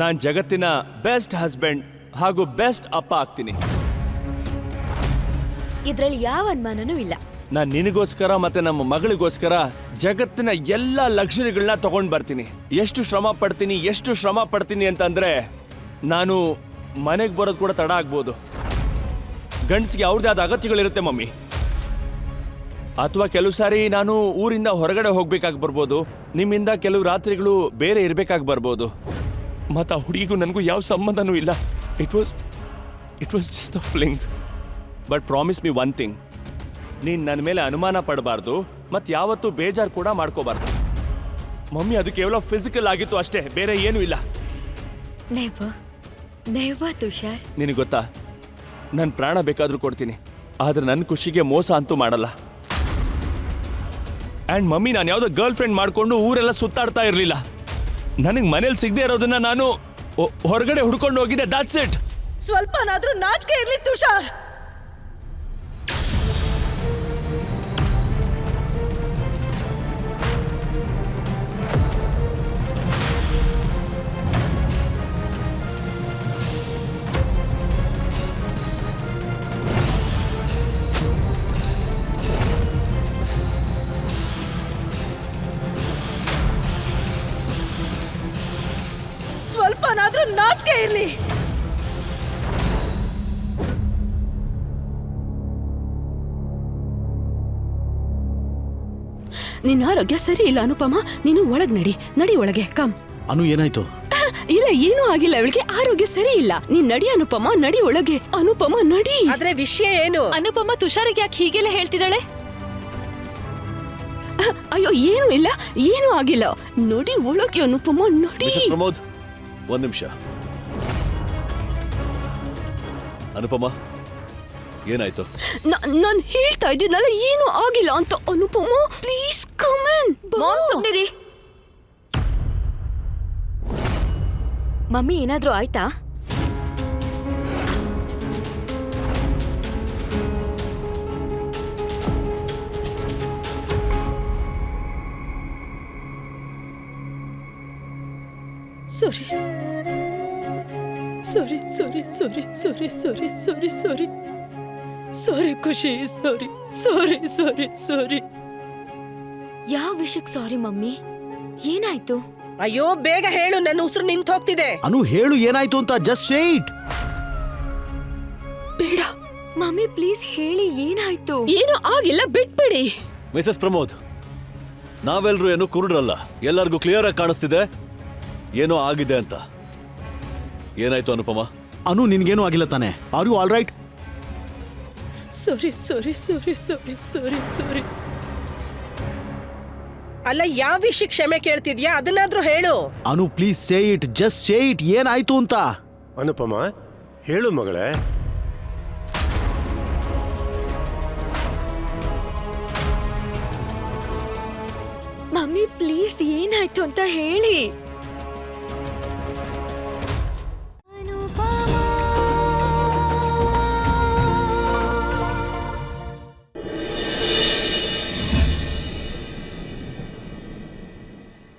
ನಾನ್ ಜಗತ್ತಿನ best husband ಹಾಗೂ best ಅಪ್ಪ ಆಗ್ತೀನಿ. ಇದರಲ್ಲಿ ಯಾವ ಅನುಮಾನನೂ ಇಲ್ಲ. ನಾನು ನಿನಗೋಸ್ಕರ ಮತ್ತೆ ನಮ್ಮ ಮಗಳಿಗೋಸ್ಕರ ಜಗತ್ತಿನ ಎಲ್ಲ ಲಕ್ಷರಿಗಳನ್ನ ತಗೊಂಡ್ ಬರ್ತೀನಿ. ಎಷ್ಟು ಶ್ರಮ ಪಡ್ತೀನಿ ಎಷ್ಟು ಶ್ರಮ ಪಡ್ತೀನಿ ಅಂತಂದ್ರೆ ನಾನು ಮನೆಗೆ ಬರೋದು ಕೂಡ ತಡ ಆಗ್ಬೋದು. ಗಂಡಸಿಗೆ ಅವ್ರದೇ ಆದ ಅಗತ್ಯಗಳಿರುತ್ತೆ ಮಮ್ಮಿ. ಅಥವಾ ಕೆಲವು ಸಾರಿ ನಾನು ಊರಿಂದ ಹೊರಗಡೆ ಹೋಗ್ಬೇಕಾಗಿ ಬರ್ಬೋದು ನಿಮ್ಮಿಂದ ಕೆಲವು ರಾತ್ರಿಗಳು ಬೇರೆ ಇರಬೇಕಾಗಿ ಬರ್ಬೋದು. ಮತ್ತು ಆ ಹುಡುಗಿಗೂ ನನಗೂ ಯಾವ ಸಂಬಂಧನೂ ಇಲ್ಲ. It was it was just a fling but promise me one thing ನೀನು ನನ್ನ ಮೇಲೆ ಅನುಮಾನ ಪಡಬಾರ್ದು ಮತ್ತು ಯಾವತ್ತೂ ಬೇಜಾರು ಕೂಡ ಮಾಡ್ಕೋಬಾರ್ದು. ಮಮ್ಮಿ ಅದು ಕೇವಲ ಫಿಸಿಕಲ್ ಆಗಿತ್ತು ಅಷ್ಟೇ ಬೇರೆ ಏನೂ ಇಲ್ಲ. Never never Tushar. ನಿನಗೆ ಗೊತ್ತಾ? ನನ್ನ ಪ್ರಾಣ ಬೇಕಾದರೂ ಕೊಡ್ತೀನಿ. ಆದರೆ ನನ್ನ ಖುಷಿಗೆ ಮೋಸ ಅಂತೂ ಮಾಡಲ್ಲ. ಆ್ಯಂಡ್ ಮಮ್ಮಿ ನಾನು ಯಾವುದೋ ಗರ್ಲ್ ಫ್ರೆಂಡ್ ಮಾಡಿಕೊಂಡು ಊರೆಲ್ಲ ಸುತ್ತಾಡ್ತಾ ಇರಲಿಲ್ಲ. ನನಗೆ ಮನೇಲಿ ಸಿಗದೆ ಇರೋದನ್ನ ನಾನು ಹೊರಗಡೆ ಹುಡ್ಕೊಂಡು ಹೋಗಿದ್ದೆ ದಾಟ್ಸ್ ಇಟ್ ಸ್ವಲ್ಪನಾದ್ರೂ ನಾಚಿಕೆ ಇರ್ಲಿ ತುಷಾರ್. ಸ್ವಲ್ಪನಾದ್ರೂ ನಾಚಿಕೆ ಇರಲಿ ನಿನ್ನ ಆರೋಗ್ಯ ಸರಿ ಇಲ್ಲ ಅನುಪಮ ನೀನು ಒಳಗ್ ನಡಿ ನಡಿ ಒಳಗೆ ಕಮ್ ಅನು ಏನಾಯ್ತು? ಇಲ್ಲ ಏನೂ ಆಗಿಲ್ಲ ಅವಳಿಗೆ ಆರೋಗ್ಯ ಸರಿ ಇಲ್ಲ. ನೀನ್ ನಡಿ ಅನುಪಮ ನಡಿ ಒಳಗೆ. ಅನುಪಮ ನಡಿ. ಆದ್ರೆ ವಿಷಯ ಏನು? ಅನುಪಮ ತುಷಾರಿಗೆ ಯಾಕೆ ಹೀಗೆಲ್ಲ ಹೇಳ್ತಿದ್ದಾಳೆ? ಅಯ್ಯೋ ಏನು ಇಲ್ಲ ಏನೂ ಆಗಿಲ್ಲ. ನಡಿ ಒಳಗೆ ಅನುಪಮ ನಡಿ. ಪ್ರಮೋದ್ ಒಂದ್ ನಿಮಿಷ. ಅನುಪಮ ಏನಾಯ್ತು? ನಾನು ಹೇಳ್ತಾ ಇದ್ದೀನಲ್ಲ ಏನು ಆಗಿಲ್ಲ ಅಂತ ಅನುಪಮ ಪ್ಲೀಸ್ ಕಮನ್ ಮಮ್ಮಿ ಏನಾದ್ರೂ ಆಯ್ತಾ? ಸಾರಿ. Sorry sorry sorry sorry sorry sorry sorry. ಸಾರಿ ಖುಷಿ ಸಾರಿ ಸಾರಿ ಸಾರಿ ಸಾರಿ. ಯಾವ ವಿಷಯಕ್ಕೆ ಸಾರಿ ಮಮ್ಮಿ? ಏನಾಯ್ತು? ಅಯ್ಯೋ ಬೇಗ ಹೇಳು ನನ್ನ ಉಸಿರು ನಿಂತು ಹೋಗ್ತಿದೆ. ಅನು ಹೇಳು ಏನಾಯ್ತು ಅಂತ ಜಸ್ಟ್ ಸೇಟ್ ಬೇಡ ಮಮ್ಮಿ ಪ್ಲೀಸ್ ಹೇಳಿ ಏನಾಯ್ತು? ಏನು ಆಗಿಲ್ಲ ಬಿಟ್ಬಿಡಿ. ಮಿಸಸ್ ಪ್ರಮೋದ್ ನಾವೆಲ್ಲರೂ ಏನು ಕುರುಡ್ರಲ್ಲ ಎಲ್ಲರಿಗೂ ಕ್ಲಿಯರ್ ಆಗಿ ಕಾಣಿಸ್ತಿದೆ. ಏನೋ ಆಗಿದೆ ಅಂತ. ಏನಾಯ್ತು ಅನುಪಮ? ಅನು ನಿನ್ಗೇನು ಆಗಿಲ್ಲ ತಾನೆ. Are you all right sorry sorry sorry sorry sorry sorry. ಅಲ್ಲ ಯಾವ ವಿಷಯ ಕ್ಷಮೆ ಕೇಳ್ತಿದ್ಯಾ? ಅದನ್ನಾದ್ರೂ ಹೇಳು. Anu please say it just say it ಏನಾಯ್ತು ಅಂತ. ಅನುಪಮ ಹೇಳು ಮಗಳೇ. ಮಮ್ಮಿ ಪ್ಲೀಸ್ ಏನಾಯ್ತು ಅಂತ ಹೇಳಿ.